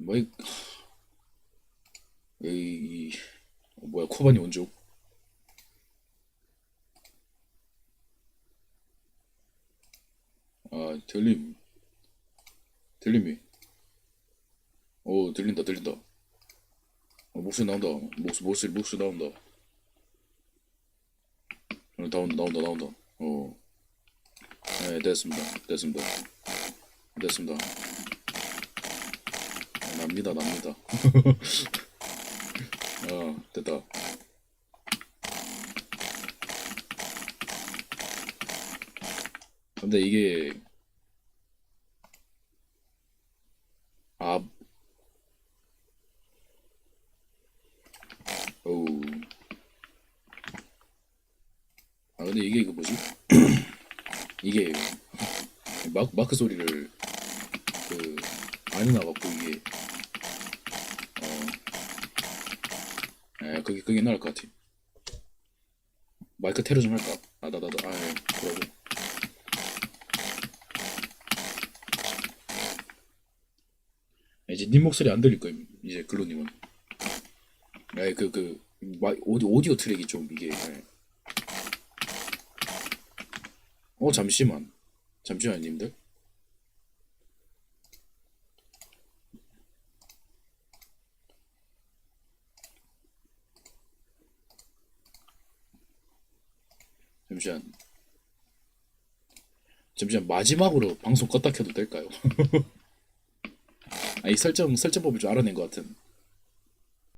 마이 에이 어, 뭐야 코바니 원족 아 들림. 들림이. 오 들린다 들린다. 어, 목소리 나온다. 목소리 목소리 목소리 나온다. 어, 나온다 나온다 나온다. 어. 네, 됐습니다. 됐습니다. 됐습니다. 아, 납니다 납니다. 아 됐다. 근데 이게 아 어우. 아 근데 이게 그 뭐지? 이게 마크, 마크 소리를 그 많이 나갖고 이게 어 에, 그게 그게 나을 것 같아 마이크 테러 좀 할까? 아나 나도 아 예, 그러고. 이제 님 목소리 안 들릴 거예요 이제 글로님은. 에그그 오디오, 오디오 트랙이 좀 이게 예. 어 잠시만. 잠시만 님들 잠시만 잠시만 마지막으로 방송 껐다 켜도 될까요? 아 이 설정 설정법을 좀 알아낸 것 같은